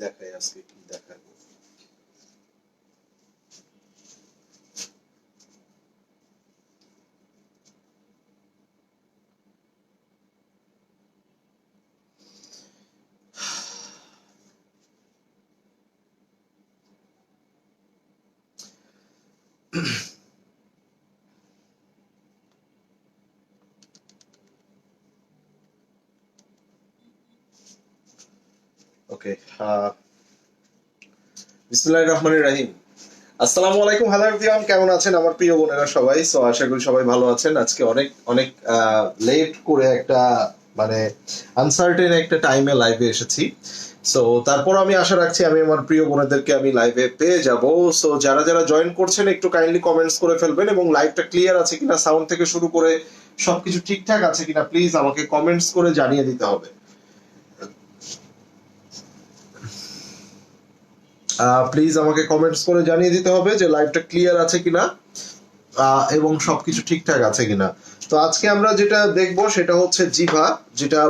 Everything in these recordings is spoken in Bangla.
দেখাই আজকে কি দেখাবো ওকে বিসমুল্লাহির রহমানির রহিম। আসসালামু আলাইকুম, হ্যালো কেমন আছেন? আমার প্রিয় বোনেরা সবাই সো আশা করি সবাই ভালো আছেন। আজকে অনেক অনেক লেট করে একটা মানে আনসার্টেন একটা টাইমে লাইভে এসেছি। সো তারপর আমি আশা রাখছি আমি আমার প্রিয় বোনেদেরকে আমি লাইভে পেয়ে যাব। সো যারা যারা জয়েন করছেন, একটু কাইন্ডলি কমেন্টস করে ফেলবেন এবং লাইভটা ক্লিয়ার আছে কিনা সাউন্ড থেকে শুরু করে সবকিছু ঠিকঠাক আছে কিনা প্লিজ আমাকে কমেন্টস করে জানিয়ে দিতে হবে। প্লিজ আমাকে কমেন্টস করে জানিয়ে দিতে হবে যে লাইভটা ক্লিয়ার আছে কিনা এবং সবকিছু ঠিকঠাক আছে কিনা। তো আজকে আমরা যেটা দেখব সেটা হচ্ছে জিভা, যেটা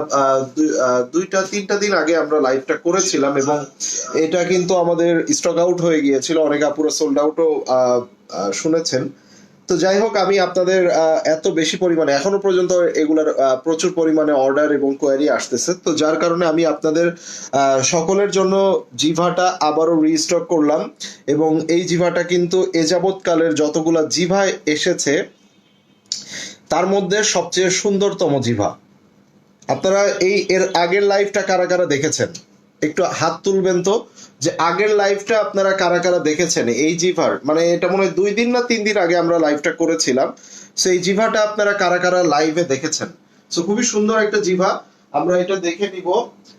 দুইটা, তিনটা দিন আগে আমরা লাইভটা করেছিলাম এবং এটা কিন্তু আমাদের স্টক আউট হয়ে গিয়েছিল। অনেক আপুরা সোল্ড আউটও শুনেছেন। তো যাই হোক, আমি আপনাদের এত বেশি পরিমাণে, এখনও পর্যন্ত এগুলার প্রচুর পরিমাণে অর্ডার এবং কোয়ারি আসতেছে। তো যার কারণে আমি আপনাদের সকলের জন্য জিভাটা আবারও রিস্টক করলাম এবং এই জিভাটা কিন্তু এ যাবৎকালের যতগুলা জিভা এসেছে, তার মধ্যে সবচেয়ে সুন্দরতম জিভা। আপনারা এই, এর আগের লাইভটা কারা কারা দেখেছেন? একটু হাত তুলবেন তো, যে আগের লাইভটা আপনারা কারা কারা দেখেছেন? এই জিভার মানে এটা মনে হয় দুই দিন না তিন দিন আগে আমরা লাইভটা করেছিলাম। সেই জিভাটা আপনারা কারা কারা লাইভে দেখেছেন? তো খুবই সুন্দর একটা জিভা, আমরা এটা দেখে নিব।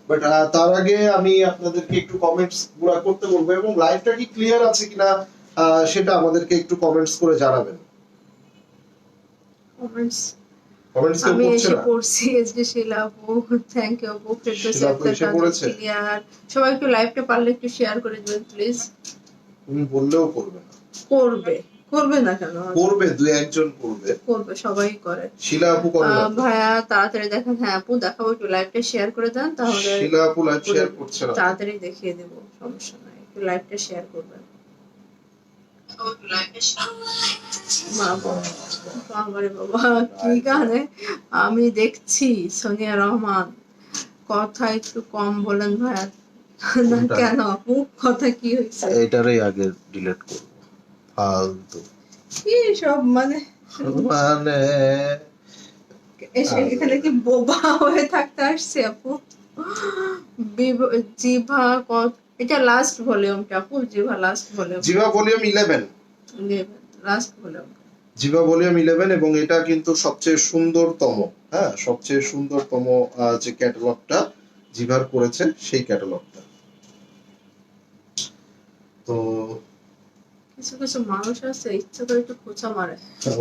বাট তার আগে আমি আপনাদেরকে একটু কমেন্টসগুলা করতে বলব, এবং লাইভটা কি ক্লিয়ার আছে কিনা সেটা আমাদেরকে একটু কমেন্টস করে জানাবেন. কমেন্টস আমি এসে পড়ছি শিলা আপু থ্যাংক ইউ আপু ফেরদৌসি আক্তার সবাই একটু লাইভটা পারলে একটু শেয়ার করে দিবেন প্লিজ তুমি বললেও করবে না। করবে। করবে না কেন? করবে দুই একজন করবে। করবে সবাই করে। শিলা আপু করে ভাইয়া তাড়াতাড়ি দেখেন। হ্যাঁ আপু দেখাবো একটু লাইভটা শেয়ার করে দেন তাহলে শিলা আপু লাইভ শেয়ার করছে না। তাড়াতাড়ি দেখিয়ে দেব সমস্যা নাই। একটু লাইভটা শেয়ার করবেন। বাবা কি গানে? আমি দেখছি সোনিয়া রহমান। কথা একটু কম বলেন ভাইয়া। না কেন? আপু কথা কি হয়েছে? এটারই আগে ডিলিট করব ফালতু। কি সব মানে? মানে? এসে এখানে কি বোবা হয়ে থাকতে আসছে আপু? জিভা ক- এটা লাস্ট ভলিউমটা আপু Jiva last volume Jiva volume eleven last volume Jiva volume eleven এবং এটা কিন্তু সবচেয়ে সুন্দরতম হ্যাঁ? সবচেয়ে সুন্দরতম যে ক্যাটালগটা জিভার করেছে সেই ক্যাটালগটা তো কিছু কিছু মানুষ আছে ইচ্ছা করে একটু খোঁচা মারে।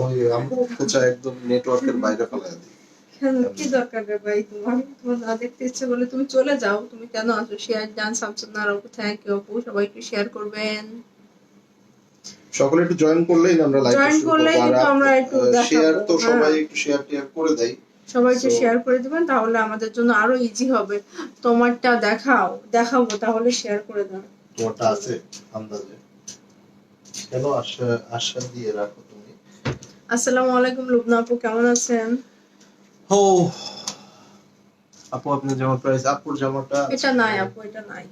ওই আমরা খোঁচা একদম নেটওয়ার্কের বাইরে ফেলাই দিই। কি দরকার রে ভাই তোমার? তোমার না দেখতে ইচ্ছে করলে তুমি চলে যাও। তুমি কেন আসো? শেয়ার জান সামসুনার আপু থ্যাংক ইউ আপু সবাই শেয়ার করবেন। সকলে একটু জয়েন করলেই আমরা লাইভ Join করলেই কিন্তু আমরা একটু শেয়ার তো হ্যাঁ। সবাই একটু শেয়ার টিয়ার করে দেয় সবাই একটু So- শেয়ার করে দিবেন তাহলে আমাদের জন্য আরও ইজি হবে। তোমারটা দেখাও দেখাবো তাহলে শেয়ার করে দাও। তোমারটা আছে আন্দাজে। কেন আশা আশা দিয়ে রাখো তুমি? আসসালামু আলাইকুম লুবনা আপু কেমন আছেন? ও। আপু আপনি জামা প্রাইস আপুর জামাটা এটা নাই আপু এটা নাই।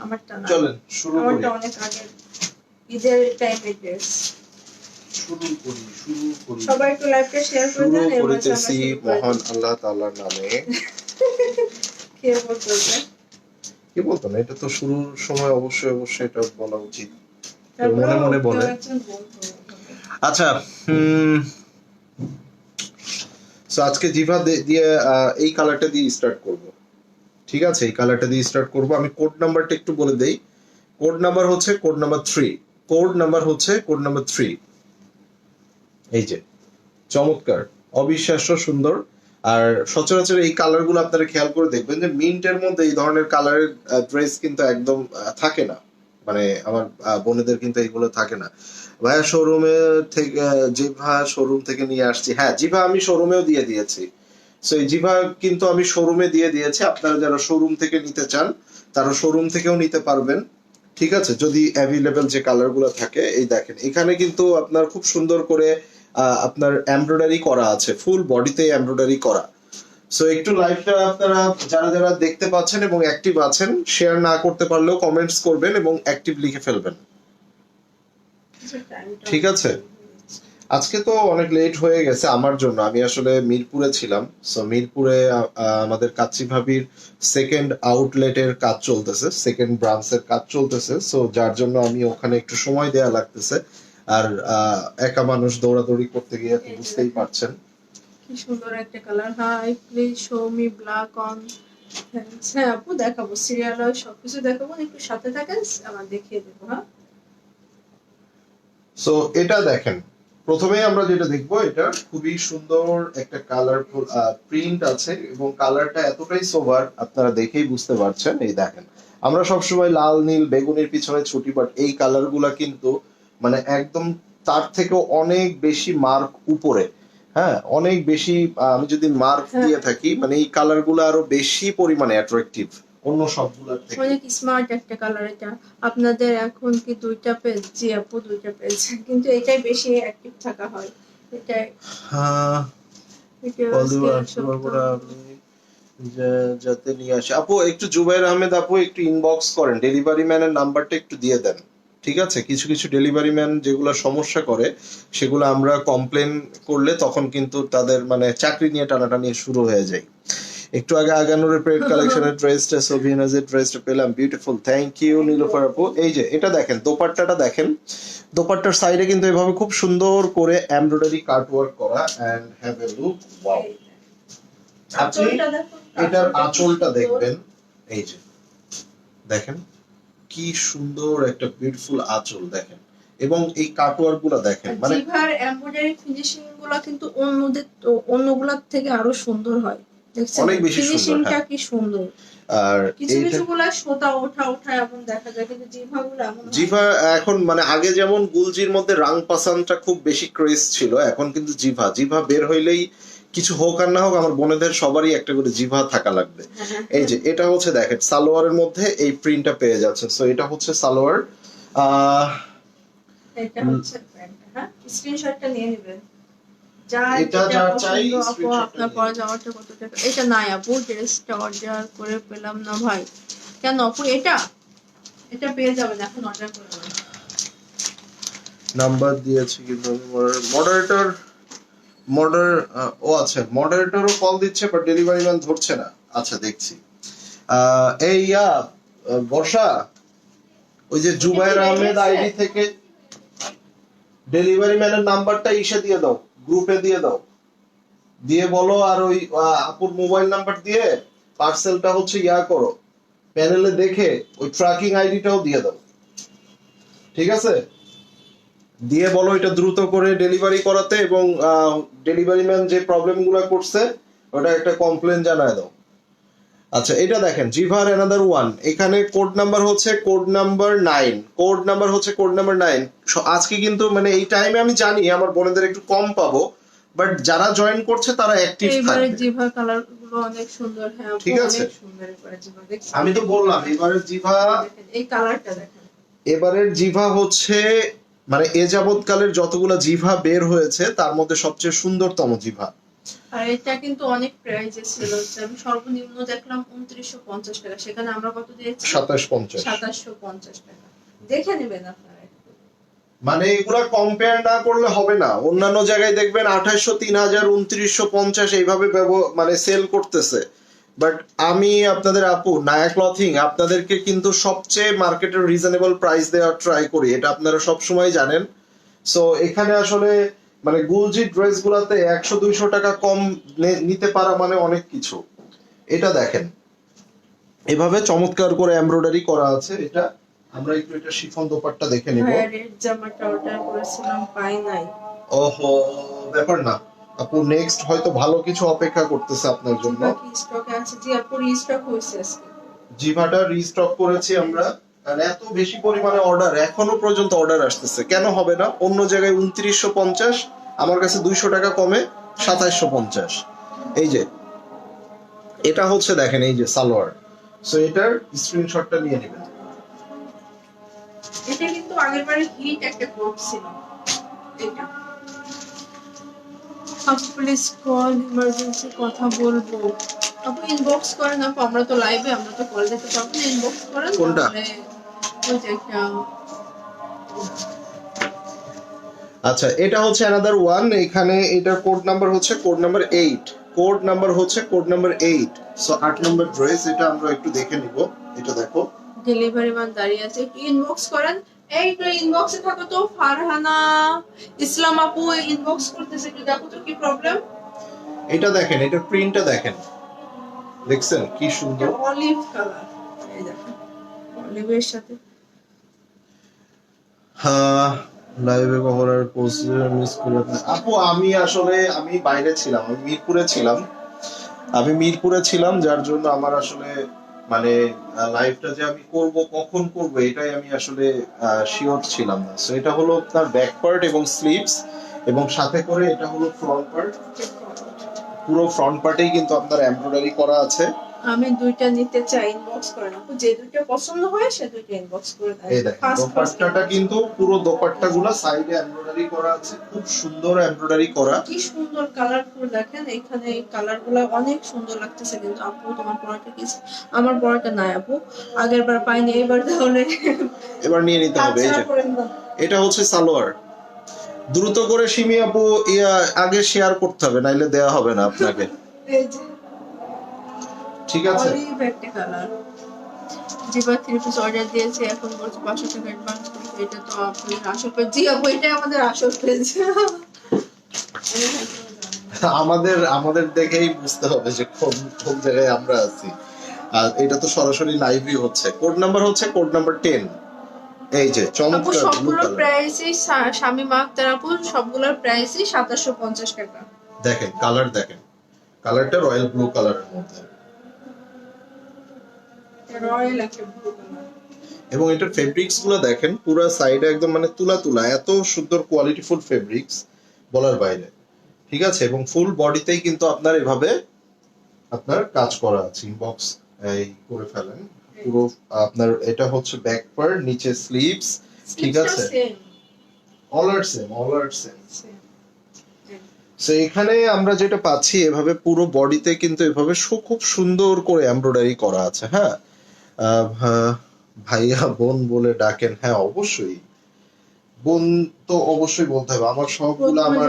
আমারটা নাই। চলেন শুরু করি। আমারটা অনেক আগে। ঈদের টাইমে ড্রেস শুরু করি শুরু করি। সবাই একটু লাইভটা শেয়ার করে দেন এর করিতেছি মহান আল্লাহ তাআলার নামে। কে বলতে কি বলতো না এটা তো শুরুর সময় অবশ্যই অবশ্যই এটা বলা উচিত। মনে মনে বলে। আচ্ছা সো আজকে জিভা দিয়ে এই কালারটা দিয়ে স্টার্ট করব। ঠিক আছে? এই কালারটা দিয়ে স্টার্ট করব। আমি কোড নাম্বারটা একটু বলে দেই। কোড নাম্বার হচ্ছে code number three code number হচ্ছে কোড নাম্বার থ্রি এই যে, চমৎকার, অবিশ্বাস্য সুন্দর। আর সচরাচর এই কালারগুলো আপনারা খেয়াল করে দেখবেন যে মিন্টের মধ্যে এই ধরনের কালারের ড্রেস কিন্তু একদম থাকে না। মানে আমার বোনেদের কিন্তু এইগুলো থাকে না। ভাইয়া শোরুমে থেকে জিভা শোরুম থেকে নিয়ে আসছি। হ্যাঁ জিভা আমি শোরুমেও দিয়ে দিয়েছি। সো এই জিভা কিন্তু আমি শোরুমে দিয়ে দিয়েছি। আপনারা যারা শোরুম থেকে নিতে চান, তারা শোরুম থেকেও নিতে পারবেন। ঠিক আছে? যদি অ্যাভেলেবেল যে কালারগুলো থাকে, এই দেখেন, এখানে কিন্তু আপনার খুব সুন্দর করে আপনার এমব্রয়ডারি করা আছে। ফুল বডিতে এমব্রয়ডারি করা। সো একটু লাইভটা আপনারা যারা যারা দেখতে পাচ্ছেন এবং অ্যাক্টিভ আছেন শেয়ার না করতে পারলেও কমেন্টস করবেন এবং অ্যাক্টিভ লিখে ফেলবেন। ঠিক আছে। আজকে তো অনেক লেট হয়ে গেছে আমার জন্য। আমি আসলে মিরপুরে ছিলাম। সো মিরপুরে আমাদের কাচ্চি ভাবির সেকেন্ড আউটলেটের কাজ চলতেছে সেকেন্ড ব্রাঞ্চের কাজ চলতেছে। সো যার জন্য আমি ওখানে একটু সময় দেয়া লাগতেছে। আর একা মানুষ দৌড়াদৌড়ি করতে গিয়ে বুঝতেই পারছেন। কি সুন্দর একটা colour hi please show me black on হ্যাঁ আপু, দেখাবো। সিরিয়াল সবকিছু দেখাবো। একটু সাথে থাকেন আমার দেখিয়ে দেবো হ্যাঁ? সো এটা দেখেন। প্রথমেই আমরা যেটা দেখব, এটা খুবই সুন্দর একটা কালারফুল প্রিন্ট আছে এবং কালারটা এতটাই সোভার আপনারা দেখেই বুঝতে পারছেন। এই দেখেন, আমরা সবসময় লাল, নীল, বেগুনের পিছনে ছুটি বাট এই কালারগুলা কিন্তু মানে একদম তার থেকেও অনেক বেশি মার্ক উপরে। হ্যাঁ অনেক বেশি আমি যদি মার্ক হ্যাঁ। দিয়ে থাকি মানে এই কালারগুলো আরও বেশি পরিমাণে অ্যাট্রাকটিভ অন্য সবগুলোর থেকে। অনেক স্মার্ট একটা কালার এটা। আপনাদের এখন কি দুইটা পেজ জি আপু দুইটা পেজ কিন্তু এটাই বেশি অ্যাক্টিভ থাকা হয়। হ্যাঁ। যাতে নিয়ে আসে। আপু একটু জুবাইর আহমেদ আপু একটু ইনবক্স করেন। ডেলিভারি ম্যানের নাম্বারটা একটু দিয়ে দেন। ঠিক আছে? কিছু কিছু ডেলিভারি ম্যান যেগুলো সমস্যা করে সেগুলো আমরা কমপ্লেন করলে তখন কিন্তু তাদের মানে চাকরি নিয়ে টানাটানি শুরু হয়ে যায়। একটু আগে আগানোর পেড কালেকশনের ড্রেসটা সোভিনাজের ড্রেসটা পেলাম বিউটিফুল থ্যাংক ইউ নীলোফার আপু এই যে এটা দেখেন দোপাট্টাটা দেখেন। দোপাট্টার সাইডে কিন্তু এভাবে খুব সুন্দর করে এমব্রয়ডারি কাট ওয়ার্ক করা and have a look wow আপনি এটার আঁচলটা দেখবেন। এই যে দেখেন। কি সুন্দর একটা বিউটিফুল আঁচল দেখেন। এবং এই কাটওয়ার্কগুলা দেখেন মানে জিভার এমব্রয়ডারি ফিনিশিংগুলা কিন্তু অন্যদের অন্যগুলার থেকে আরও সুন্দর হয়। দেখছেন? অনেক বেশি ফিনিশিংটা হ্যাঁ। কি সুন্দর। আর কিছু কিছু গুলা সোতা ওঠা ওঠা এমন দেখা যায় কিন্তু জিভা গুলো এমন জিভা এখন মানে আগে যেমন গুলজির মধ্যে রাং পাসানটা খুব বেশি ক্রেজ ছিল এখন কিন্তু জিভা। জিভা বের হইলেই কিছু হোক আর না হোক আমার বোনেদের সবারই একটা করে জিভা থাকা লাগবে। হ্যাঁ, এই যে এটা হচ্ছে দেখেন সালোয়ারের মধ্যে এই প্রিন্টটা পেয়ে যাচ্ছে সো এটা হচ্ছে সালোয়ার। এটা হচ্ছে হ্যাঁ? স্ক্রিনশটটা নিয়ে নেবেন। এটা যা চাই, আপনার পরে যাওয়াটা কত টাকা এটা নাই আপু ড্রেসটা অর্ডার করে পেলাম না ভাই। কেন আপু এটা? এটা পেয়ে যাবেন এখন অর্ডার। নাম্বার দিয়েছি কিন্তু মডারেটর মডার ও আচ্ছা মডারেটরও কল দিচ্ছে বাট ডেলিভারি ম্যান ধরছে না। আচ্ছা দেখছি। এই ইয়া বর্ষা ওই যে জুবাইর আহমেদ আইডি থেকে ডেলিভারি ম্যানের নাম্বারটা ইসে দিয়ে দাও গ্রুপে দিয়ে দাও। দিয়ে বলো আর ওই আপুর মোবাইল নাম্বার দিয়ে পার্সেলটা হচ্ছে ইয়া করো। প্যানেলে দেখে ওই ট্র্যাকিং আইডিটাও দিয়ে দাও। ঠিক আছে? দিয়ে বলো এটা দ্রুত করে ডেলিভারি করাতে এবং ডেলিভারি ম্যান যে প্রবলেমগুলো করছে ওটা একটা কমপ্লেন জানায় দাও। আচ্ছা এটা দেখেন জিভার অ্যানাদার ওয়ান এখানে কোড নাম্বার হচ্ছে code number nine code number হচ্ছে কোড নাম্বার নাইন আজকে কিন্তু মানে এই টাইমে আমি জানি আমার বোনেদের একটু কম পাবো বাট যারা জয়েন করছে তারা অ্যাক্টিভ থাকবে। জিভার কালারগুলো অনেক সুন্দর হ্যাঁ ঠিক আছে। এবারে আমি তো বললাম এবারের জিভা এই কালারটা দেখেন। এবারের জিভা হচ্ছে মানে এ যাবৎকালের যতগুলো জিভা বের হয়েছে তার মধ্যে সবচেয়ে সুন্দরতম জিভা আর এটা কিন্তু অনেক প্রাইজে ছিল। আমি সর্বনিম্ন দেখলাম উনত্রিশশো পঞ্চাশ টাকা। সেখানে আমরা কত দিয়েছি? সাতাশ পঞ্চাশ। সাতাশশো পঞ্চাশ টাকা। দেখে নেবেন আপনারা মানে এগুলা কম্পেয়ার না করলে হবে না। অন্যান্য জায়গায় দেখবেন আঠাশশো তিন হাজার উনত্রিশশো পঞ্চাশ এইভাবে মানে সেল করতেছে। বাট আমি আপনাদের আপু নায়া ক্লথিং আপনাদেরকে কিন্তু সবচেয়ে মার্কেটের রিজনেবল প্রাইস দেওয়ার ট্রাই করি এটা আপনারা সব সময় জানেন। সো এখানে আসলে মানে গুলজি ড্রেস গুলাতে একশো দুইশো টাকা কম নিতে পারা মানে অনেক কিছু। এটা দেখেন। এভাবে চমৎকার করে এমব্রয়ডারি করা আছে। এটা আমরা একটু এটা শিফন দোপাট্টা দেখে নিব। রেড জামাটা অর্ডার করেছিলাম পাই নাই। ওহো ব্যাপার না। আপু নেক্সট হয়তো ভালো কিছু অপেক্ষা করতেছে আপনার জন্য। স্টকে আছে। জি আপু রিস্টক হয়েছে আজকে। জিভাটা রিস্টক করেছি আমরা। আর এত বেশি পরিমাণে অর্ডার এখনও পর্যন্ত অর্ডার আসতেছে। কেন হবে না? অন্য জায়গায় উনত্রিশশো পঞ্চাশ আমার কাছে দুইশো টাকা কমে সাতাইশশো পঞ্চাশ। এই যে এটা হচ্ছে দেখেন এই যে সালোয়ার। সো এটার স্ক্রিনশটটা নিয়ে নেবেন। এটা কিন্তু আগের বারে হিট একটা কোট ছিল। এটা। প্লিজ কল ইমার্জেন্সি কথা বলব। আপু ইনবক্স করেন আপু আমরা তো লাইভে আমরা তো কল দিতে পারব না ইনবক্স করেন কোনটা? ওই যে একটা আচ্ছা এটা হচ্ছে অ্যানাদার ওয়ান এখানে এটার কোড নাম্বার হচ্ছে code number eight code number হচ্ছে কোড নাম্বার এইট সো আট নম্বর ড্রেস এটা আমরা একটু দেখে নিব। এটা দেখো। ডেলিভারি ম্যান দাঁড়িয়ে আছে। একটু ইনবক্স করেন এই তো ইনবক্সে থাকো তো ফারহানা ইসলাম আপু ইনবক্স করতেছে একটু দেখো তো কি প্রবলেম এটা দেখেন এটার প্রিন্টটা দেখেন। দেখছেন কি সুন্দর? অলিভ কালার এই দেখো অলিভের সাথে। হ্যাঁ লাইভে কখন পোস্ট মিস করে আপু আমি আসলে আমি বাইরে ছিলাম আমি মিরপুরে ছিলাম। আমি মিরপুরে ছিলাম যার জন্য আমার আসলে মানে লাইফটা যে আমি করব, কখন করব, এটাই আমি আসলে শিওর ছিলাম না। সো এটা হলো আপনার ব্যাক পার্ট এবং স্লিপস এবং সাথে করে এটা হলো ফ্রন্ট পার্ট পুরো ফ্রন্ট পার্টেই কিন্তু আপনার এমব্রয়ডারি করা আছে। আমি দুইটা নিতে চাই ইনবক্স করেন আপু যে দুইটা পছন্দ হয় সে দুইটা ইনবক্স করে দেন এই দেখেন দোপাট্টাটা কিন্তু পুরো দোপাট্টা গুলো সাইডে এমব্রয়ডারি করা আছে খুব সুন্দর এমব্রয়ডারি করা। কি সুন্দর কালারফুল দেখেন এখানে এই কালারগুলো অনেক সুন্দর লাগতেছে কিন্তু আপু তোমার পড়াটা কি? আমার পড়াটা নাই আপু। আগের বার পাইনি এবার তাহলে এবার নিয়ে নিতে হবে এই যে। এটা হচ্ছে সালোয়ার। দ্রুত করে সিমি আপু ইয়া আগে শেয়ার করতে হবে নাইলে দেয়া হবে না আপনাকে। এই যে ঠিক আছে। অলিভ একটা কালার থ্রি পিস অর্ডার দিয়েছে এখন বলছে পাঁচশো টাকা অ্যাডভান্স করতে এটা তো আপনাদের আসল পেজ জি আপু এটাই আমাদের আসল পেজ আমাদের আমাদের দেখেই বুঝতে হবে যে কোন কোন জায়গায় আমরা আছি। আর এটা তো সরাসরি লাইভই হচ্ছে। কোড নাম্বার হচ্ছে কোড নাম্বার টেন এই যে চমৎকার সবগুলোর প্রাইসই স্বামী মাক্তার আপু সবগুলোর প্রাইসই সাতাশশো পঞ্চাশ টাকা। দেখেন কালার দেখেন। কালারটা রয়্যাল ব্লু কালারের মধ্যে। রয়্যাল একটা ব্লু কালার এবং এটার ফেব্রিক্সগুলো দেখেন পুরো সাইডে একদম মানে তুলা তুলা এত সুন্দর কোয়ালিটিফুল ফেব্রিক্স বলার বাইরে। ঠিক আছে? এবং ফুল বডিতেই কিন্তু আপনার এভাবে আপনার কাজ করা আছে ইনবক্স এই করে ফেলেন। পুরো আপনার এটা হচ্ছে ব্যাক পার্ট নিচে স্লিভস ঠিক আছে? All are same all are same so এখানে আমরা যেটা পাচ্ছি এভাবে পুরো বডিতে কিন্তু এভাবে খুব সুন্দর করে এমব্রয়ডারি করা আছে হ্যাঁ, ভাইয়া বোন বলে ডাকেন। হ্যাঁ অবশ্যই। বোন তো অবশ্যই বলতে হবে। আমার সবগুলো আমার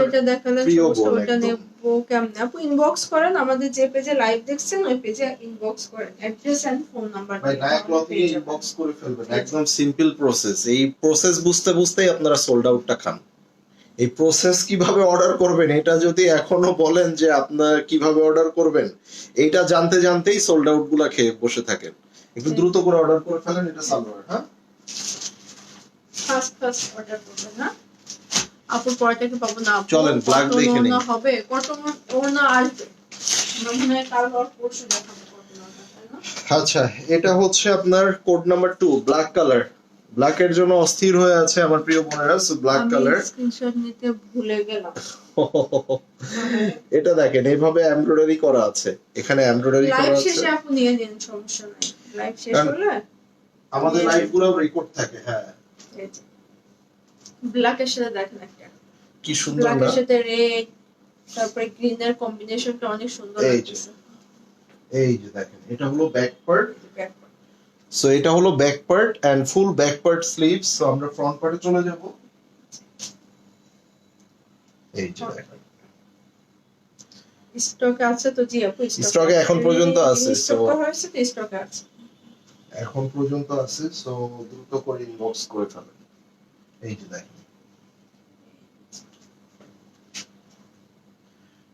প্রিয় বোন ওটা একদম। নেব কেমনে? আপু ইনবক্স করেন আমাদের যে পেজে লাইভ দেখছেন ওই পেজে ইনবক্স করেন। অ্যাড্রেস এন্ড ফোন নাম্বার ভাই নায়ক লতিকে ইনবক্স করে ফেলবেন। একদম সিম্পল প্রসেস এই প্রসেস বুঝতে বুঝতেই আপনারা সোল্ড আউটটা খান। এই প্রসেস কীভাবে অর্ডার করবেন? এটা যদি এখনও বলেন যে আপনার কীভাবে অর্ডার করবেন এইটা জানতে জানতেই সোল্ড আউটগুলা খেয়ে বসে থাকেন। একটু দ্রুত করে অর্ডার করে ফেলেন এটা সালোয়ার হ্যাঁ? ফার্স্ট ফার্স্ট অর্ডার করবেন না। আপুর পরটা কি পাবো না আপু? চলেন, কটন দেখে নিই। ওড়না হবে কটন ওড়না আসবে মনে হয় কাল আর পরশু দেখাবো না? আচ্ছা এটা হচ্ছে আপনার code number two black colour black এর জন্য অস্থির হয়ে আছে আমার প্রিয় বোনেরা সো ব্ল্যাক কালার স্ক্রিনশট নিতে ভুলে গেলাম। এটা দেখেন এইভাবে এমব্রয়ডারি করা আছে। এখানে এমব্রয়ডারি করা আছে। লাইভ শেষে আপু নিয়ে নিন সমস্যা নাই। লাইভ শেষ কারণ- হলে? আমাদের লাইভগুলো রেকর্ড থাকে হ্যাঁ। ব্ল্যাকের সাথে দেখেন একটা। কি সুন্দর না ব্ল্যাকের সাথে রেড তারপরে গ্রিন এর কম্বিনেশনটা অনেক সুন্দর এই যে। এই যে দেখেন এটা হলো ব্যাক পার্ট সো এটা হলো back part and full back part sleeves so আমরা ফ্রন্ট পার্টে চলে যাব। এই যে দেখেন। স্টকে আছে তো জি আপু স্টকে এখন পর্যন্ত আছে, স্টক হয়েছে তো স্টকে আছে। এখন পর্যন্ত আছে সো দ্রুত করে ইনবক্স করে ফেলেন। এই যে দেখেন।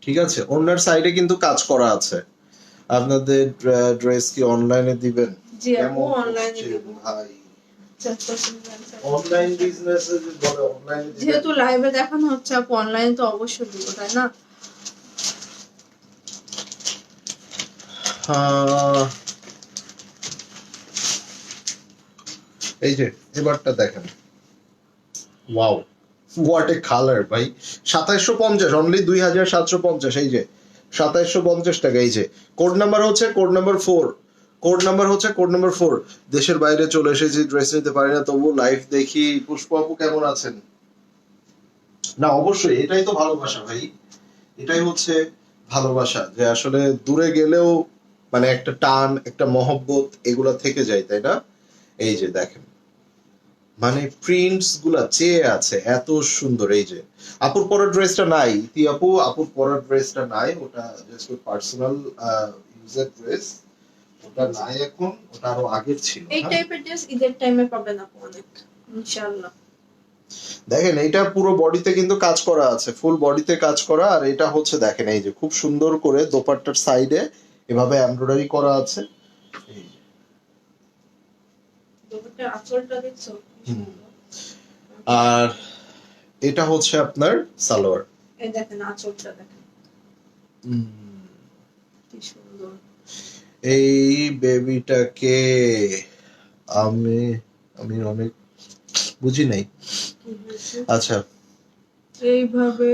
ঠিক আছে অন্যার সাইডে কিন্তু কাজ করা আছে। আপনাদের ড্রেস কি অনলাইনে দিবেন? জি কেমন অনলাইনে দেব। ভাই? অনলাইন বিজনেস বলে অনলাইনে যেহেতু লাইভে দেখানো হচ্ছে আপু অনলাইনে তো অবশ্যই দিব তাই না? আহ, এই যে, এবারটা দেখেন। ওয়াও হোয়াট এ কালার ভাই। সাতাইশশো পঞ্চাশ অনলি দুই হাজার সাতশো পঞ্চাশ, এই যে। সাতাইশশো পঞ্চাশ টাকা, এই যে। কোড নাম্বার হচ্ছে code number four code number হচ্ছে কোড নাম্বার ফোর দেশের বাইরে চলে এসেছি ড্রেস নিতে পারি না তবু লাইভ দেখি। পুষ্প আপু কেমন আছেন? না, অবশ্যই, এটাই তো ভালোবাসা, ভাই। এটাই হচ্ছে ভালোবাসা, যে আসলে দূরে গেলেও মানে একটা টান, একটা মহব্বত, এগুলা থেকে যায়, তাই না? এই যে দেখেন মানে প্রিন্টসগুলা চেয়ে আছে এত সুন্দর এই যে। আপুর পরের ড্রেসটা নাই ইতি আপু আপুর পরের ড্রেসটা নাই ওটা জাস্ট পার্সোনাল ইউজার ড্রেস ওটা নাই এখন ওটা আরও আগের ছিল এই হ্যাঁ? টাইপের ড্রেস ঈদের টাইমে পাবেন আপু অনেক ইনশাআল্লাহ। দেখেন এটা পুরো বডিতে কিন্তু কাজ করা আছে ফুল বডিতে কাজ করা আর এটা হচ্ছে দেখেন এই যে খুব সুন্দর করে দোপাট্টার সাইডে এভাবে এমব্রয়ডারি করা আছে। এই যে। দুপুরটা আঁচলটা দেখছ কি হুম। সুন্দর। আর এটা হচ্ছে আপনার সালোয়ার। এই দেখেন আঁচলটা দেখেন। কি সুন্দর। এই বেবিটাকে আমি আমি অনেক বুঝি নাই। আচ্ছা। এইভাবে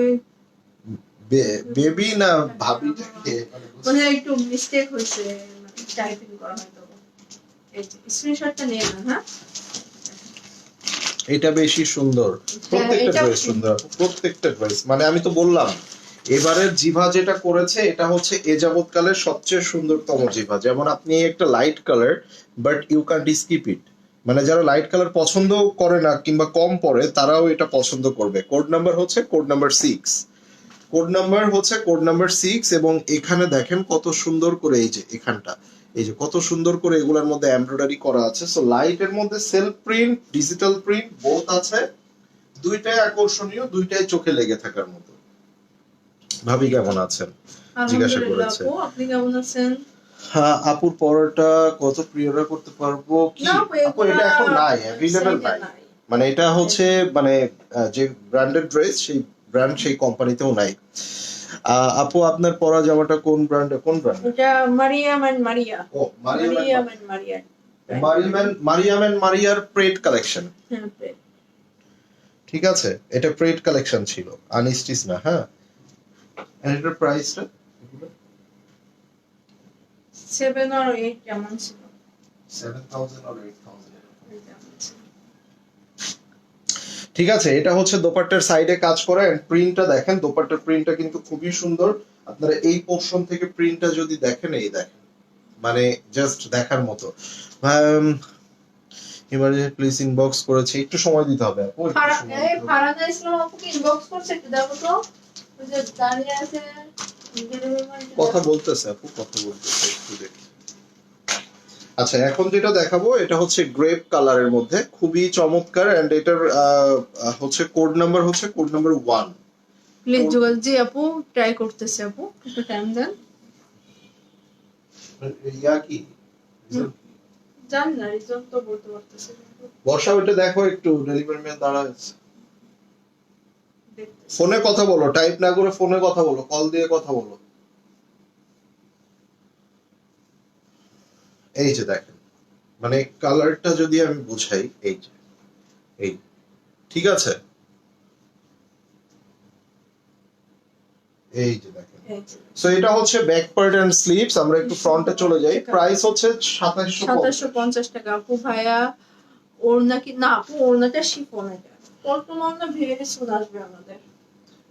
বেবি না ভাবিটাকে? মানে মানে একটু মিস্টেক হয়েছে টাইপিং করা হয়তো। স্ক্রিনশটটা নিয়ে নেন হ্যাঁ? এটা বেশি সুন্দর। প্রত্যেকটা ড্রেস সুন্দর। প্রত্যেকটা ড্রেস মানে আমি তো বললাম এবারের জিভা যেটা করেছে এটা হচ্ছে এ যাবৎকালের সবচেয়ে সুন্দরতম জিভা। যেমন আপনি একটা light colour but you can't skip it মানে যারা লাইট কালার পছন্দ করে না কিংবা কম পরে তারাও এটা পছন্দ করবে। কোড নাম্বার হচ্ছে code number six code number হচ্ছে কোড নাম্বার সিক্স এবং এখানে দেখেন কত সুন্দর করে এই যে এখানটা। এই যে কত সুন্দর করে এগুলোর মধ্যে এমব্রয়ডারি করা আছে। সো লাইটের মধ্যে self print digital print both আছে। দুইটাই আকর্ষণীয় দুইটাই চোখে লেগে থাকার মতো। ভাবি কেমন আছেন? জিজ্ঞাসা করেছে। আপনি কেমন আছেন? হ্যাঁ আপুর পরোটা কত প্রিয়রা করতে পারব কি? আপু এটা এখন নাই অ্যাভেলেবল নাই। মানে এটা হচ্ছে মানে যে ব্র্যান্ডেড ড্রেস সেই ব্র্যান্ড সেই কোম্পানিতেও নাই। আপু আপনার পরা জামাটা কোন ব্র্যান্ড কোন ব্র্যান্ড এটা Maryam and Maria. O Maryam and Maria. Maryam and Maryam and মারিয়ার prayed collection হ্যাঁ ঠিক আছে এটা প্রেড কালেকশন ছিল আনিস্টিস না হ্যাঁ? আর এটার প্রাইসটা সেভেন আর এইট কেমন ছিল? 7000 or 8000 এই কেমন ছিল। ঠিক আছে এটা হচ্ছে দোপাট্টার সাইডে কাজ করা এন্ড প্রিন্টটা দেখেন দোপাট্টার প্রিন্টটা কিন্তু খুবই সুন্দর আপনারা এই পোর্শন থেকে প্রিন্টটা যদি দেখেন এই দেখেন মানে জাস্ট দেখার মতো এবারে প্লিজ ইনবক্স করেছে একটু সময় দিতে হবে আপু হবে। ইসলাম আপু কি ইনবক্স করছে একটু দেখো তো যে দাঁড়িয়ে আছে। কথা বলতেছে আপু কথা বলতেছে একটু দেখি আচ্ছা এখন যেটা দেখাবো এটা হচ্ছে গ্রেপ কালারের মধ্যে। খুবই চমৎকার এন্ড এটার হচ্ছে কোড নাম্বার হচ্ছে কোড নাম্বার ওয়ান প্লিজ যোগাযোগ জি আপু ট্রাই করতেছে আপু। একটু টাইম দেন। ইয়া কি? জানি না রিজন তো বলতে পারতেছে বর্ষা ওইটা দেখো একটু ডেলিভারি ম্যান দাঁড়া আছে ফোনে কথা বলো টাইপ না করে ফোনে কথা বলো কল দিয়ে কথা বলো। এই যে দেখেন মানে কালারটা যদি আমি বুঝাই এই যে এই ঠিক আছে? এই যে দেখেন। সো এটা হচ্ছে ব্যাক পার্ট এন্ড স্লিভস আমরা একটু ফ্রন্টে চলে যাই। প্রাইস হচ্ছে সাতাশশো সাতাশশো পঞ্চাশ টাকা। আপু ভাইয়া ওর নাকি না আপু ওড়নাটা শিফন এটা। ওড়না আসবে আমাদের।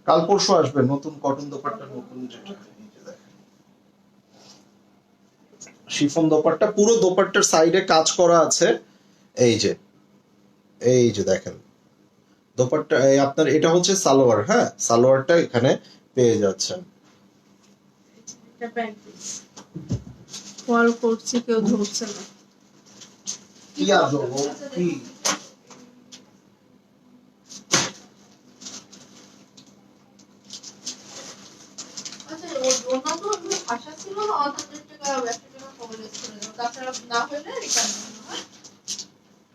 কাল পরশু আসবে নতুন কটন দোপাট্টা নতুন যেটা এই যে দেখেন। শিফন দোপাট্টা পুরো দোপাট্টার সাইডে কাজ করা আছে। এই যে এই যে দেখেন। দোপাট্টা এই আপনার এটা হচ্ছে সালোয়ার হ্যাঁ? সালোয়ারটা এখানে পেয়ে যাচ্ছেন। কল করছি কেউ ধরছে না। কি আজব ও কি আচ্ছা ও- ওড়না তো আমার আশা ছিল না অত টাকা একশো টাকা কভারেজ না হলে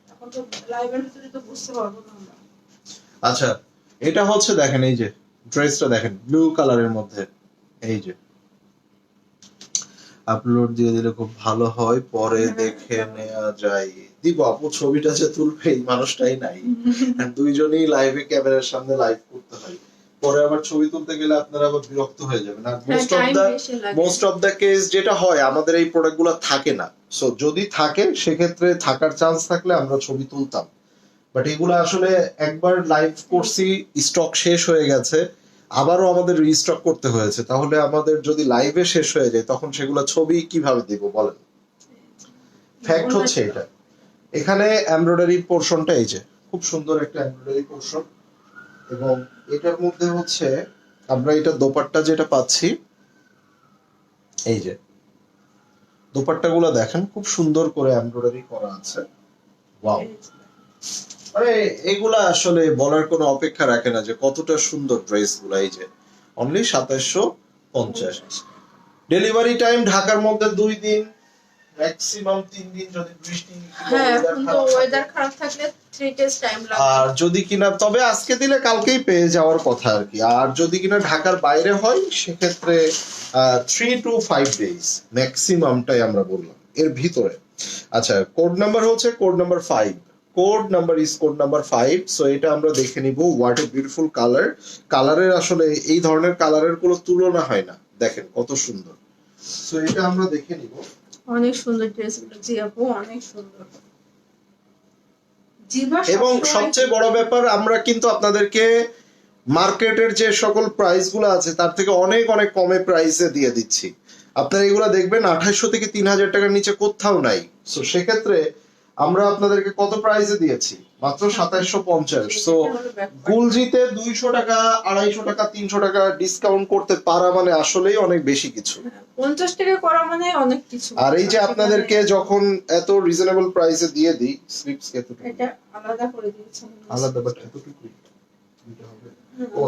এখন তো লাইভের ভিতরে তো বুঝতে পারব না আমরা। আচ্ছা এটা হচ্ছে দেখেন এই যে ড্রেসটা দেখেন ব্লু কালারের মধ্যে। এই যে। আপলোড দিয়ে দিলে খুব ভালো হয় পরে দেখে নেওয়া যায়। দিব আপু ছবিটা যে তুলবে এই মানুষটাই নাই। দুইজনেই লাইভে ক্যামেরার সামনে লাইভ করতে হয়। পরে আবার ছবি তুলতে গেলে আপনারা আবার বিরক্ত হয়ে যাবেন। আর most of the most of the case যেটা হয় আমাদের এই প্রোডাক্টগুলো থাকে না। সো যদি থাকে সেক্ষেত্রে থাকার চান্স থাকলে আমরা ছবি তুলতাম। বাট এগুলো আসলে একবার লাইভ করছি স্টক শেষ হয়ে গেছে আবারও আমাদের রিস্টক করতে হয়েছে। তাহলে আমাদের যদি লাইভে শেষ হয়ে যায় তখন সেগুলো ছবি কীভাবে দিব বলেন? ফ্যাক্ট হচ্ছে এটা। এখানে এমব্রয়ডারি পোর্শনটা এই যে খুব সুন্দর একটা এমব্রয়ডারি পোর্শন এবং এটার মধ্যে হচ্ছে আমরা এটা দোপাট্টা যেটা পাচ্ছি, এই যে। দোপাট্টা গুলো দেখেন, খুব সুন্দর করে এমব্রয়ডারি করা আছে। ওয়াও মানে এগুলা আসলে বলার কোনো অপেক্ষা রাখে না যে কতটা সুন্দর ড্রেসগুলা এই যে। অনলি সাতাশশো পঞ্চাশ। ডেলিভারি টাইম ঢাকার মধ্যে দুই দিন। ম্যাক্সিমাম তিন দিন যদি বৃষ্টি হ্যাঁ এখন তো ওয়েদার খারাপ থাকলে থ্রি ডেজ টাইম আর যদি কিনা তবে আজকে দিলে কালকেই পেয়ে যাওয়ার কথা আর কি। আর যদি কিনা ঢাকার বাইরে হয় সেক্ষেত্রে থ্রি টু ফাইভ ডেজ ম্যাক্সিমামটাই আমরা বললাম। এর ভিতরে। আচ্ছা কোড নাম্বার হচ্ছে code number five code number is code number five so এটা আমরা দেখে নিব হোয়াট এ বিউটিফুল কালার কালারের আসলে এই ধরনের কালারের কোনো তুলনা হয় না। দেখেন কত সুন্দর। সো এটা আমরা দেখে নিব। অনেক সুন্দর জি আপু অনেক সুন্দর। এবং সবচেয়ে বড় ব্যাপার আমরা কিন্তু আপনাদেরকে মার্কেটের যে সকল প্রাইসগুলো আছে তার থেকে অনেক অনেক কমে প্রাইসে দিয়ে দিচ্ছি। আপনারা এগুলো দেখবেন আঠাইশো থেকে তিন হাজার টাকার নিচে কোথাও নাই। তো সেক্ষেত্রে আমরা আপনাদেরকে কত প্রাইসে দিয়েছি? মাত্র সাতাইশশো পঞ্চাশ। সো। গুলজিতে দুইশো টাকা আড়াইশো টাকা তিনশো টাকা ডিসকাউন্ট করতে পারা মানে আসলেই অনেক বেশি কিছু। হ্যাঁ, পঞ্চাশ টাকা করা মানে অনেক কিছু। আর এই যে আপনাদেরকে যখন এত রিজনেবল প্রাইসে দিয়ে দিই স্লিপস এতটুকু। এটা আলাদা করে দিয়েছেন। আলাদা বাট এতটুকুই এটা হবে। ও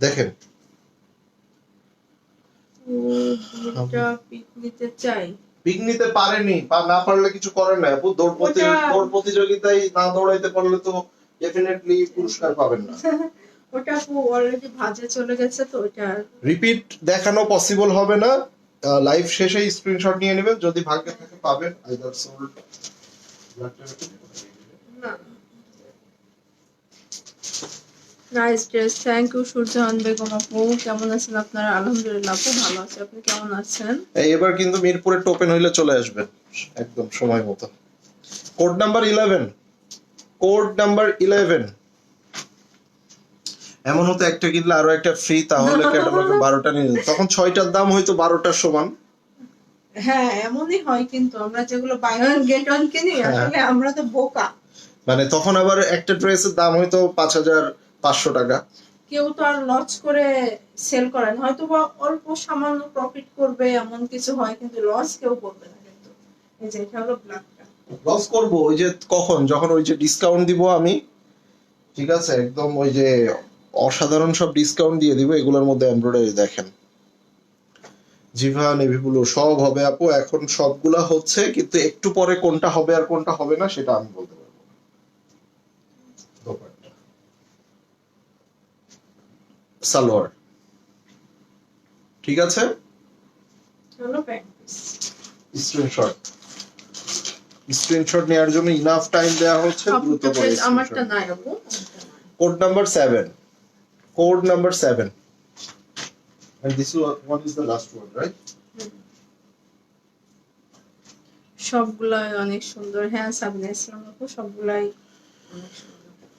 দেখেন পিক নিতে চাই। পিক নিতে পারেনি বা না পারলে কিছু করে না আপু দৌড় প্রতি দৌড় প্রতিযোগিতায় না দৌড়াইতে পারলে তো ডেফিনেটলি পুরস্কার পাবেন না। ওটা আপু অলরেডি ভাজে চলে গেছে তো ওটা রিপিট দেখানো পসিবল হবে না। লাইভ শেষে স্ক্রিনশট নিয়ে নেবেন। যদি ভাগ্যে থাকে পাবেন either sold nice dress thank you সূর্যহান Begum আপু। কেমন আছেন আপনারা? আলহামদুলিল্লাহ আপু ভালো আছি। আপনি কেমন আছেন? এবার কিন্তু মিরপুরে টোপেন হইলে চলে আসবেন একদম সময় মতো। Code number eleven code number eleven এমন হতো একটা কিনলে আরও একটা ফ্রি তাহলে ক্যাটালগে বারোটা নিয়ে। তখন ছয়টার দাম হয়তো বারোটার সমান। হ্যাঁ এমনই হয় কিন্তু। আমরা যেগুলো বাই ওয়ান গেট ওয়ান কিনি হ্যাঁ। আসলে আমরা তো বোকা। মানে তখন আবার একটা ড্রেসের দাম হয়তো পাঁচ হাজার পাঁচশো টাকা। কেউ তো আর লস করে সেল করেন হয়তো বা অল্প সামান্য প্রফিট করবে এমন কিছু হয় কিন্তু লস কেউ করবে না কিন্তু। এই যে এটা হলো ব্ল্যাকটা লস করব ওই যে কখন? যখন ওই যে ডিসকাউন্ট দিব আমি ঠিক আছে? একদম ওই যে অসাধারণ সব ডিসকাউন্ট দিয়ে দিব এগুলোর মধ্যে এমব্রয়ডারি দেখেন। জিভা নেভি ব্লু সব হবে আপু। এখন সবগুলা হচ্ছে কিন্তু একটু পরে কোনটা হবে আর কোনটা হবে না সেটা আমি বলতে পারব না। দোপাট্টা। সালোয়ার। ঠিক আছে? স্ক্রিনশট স্ক্রিনশট নেওয়ার জন্য ইনাফ টাইম দেওয়া হচ্ছে দ্রুত করে আমারটা নাই আপু। Code number seven code number seven and this one is the last one right? সবগুলাই অনেক সুন্দর। হ্যাঁ সাবিনা ইসলাম আপু সবগুলাই অনেক সুন্দর ভাইয়া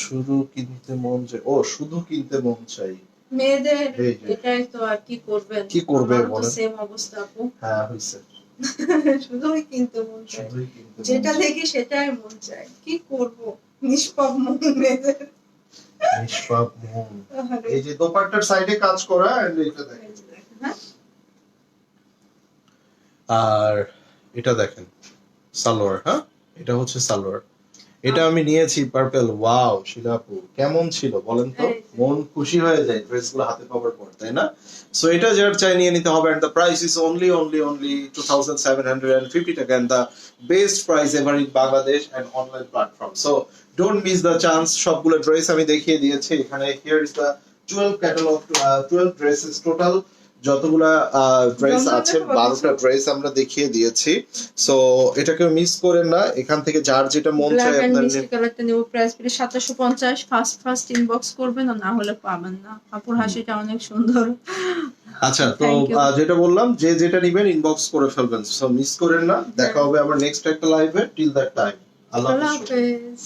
শুধু কিনতে মন চাই ও শুধু কিনতে মন চাই মেয়েদের এটাই তো আর কি করবেন? কি করবে বলেন? সেম অবস্থা আপু। হ্যাঁ হইছে শুধুই কিনতে মন মন যেটা চাই। দেখি সেটাই মন চায়। কি করব? নিষ্পাপ মন মেয়েদের। নিষ্পাপ মন। এই যে দোপাট্টার সাইডে কাজ করা এটা দেখেন, হ্যাঁ? আর এটা দেখেন সালোয়ার হ্যাঁ? এটা হচ্ছে সালোয়ার। এটা আমি নিয়েছি পার্পেল ওয়াও শিলাপু কেমন ছিল বলেন তো? মন খুশি হয়ে যায় ড্রেসগুলো হাতে পাওয়ার পর তাই না? সো এটা যার চাই নিয়ে নিতে হবে and the price is only only only two thousand seven hundred and fifty টাকা and the best price ever in Bangladesh and online platform so don't miss the chance সবগুলো ড্রেস আমি দেখিয়ে দিয়েছি। এখানে here is the twelve catalogue twelve dresses total যতগুলা ড্রেস আছে বারোটা ড্রেস আমরা দেখিয়ে দিয়েছি। সো এটাকে মিস করেন না। এখান থেকে যার যেটা মন চায় আপনার নেব প্রাইস পেলে সাতাশো পঞ্চাশ। ফার্স্ট ফার্স্ট ইনবক্স করবেন না হলে পাবেন না। আপুর হাসিটা অনেক সুন্দর। আচ্ছা তো যেটা বললাম যে যেটা নিবেন ইনবক্স করে ফেলবেন। সো মিস করেন না। দেখা হবে আবার নেক্সট একটা লাইভে টিল দ্যাট টাইম আল্লাহ হাফেজ।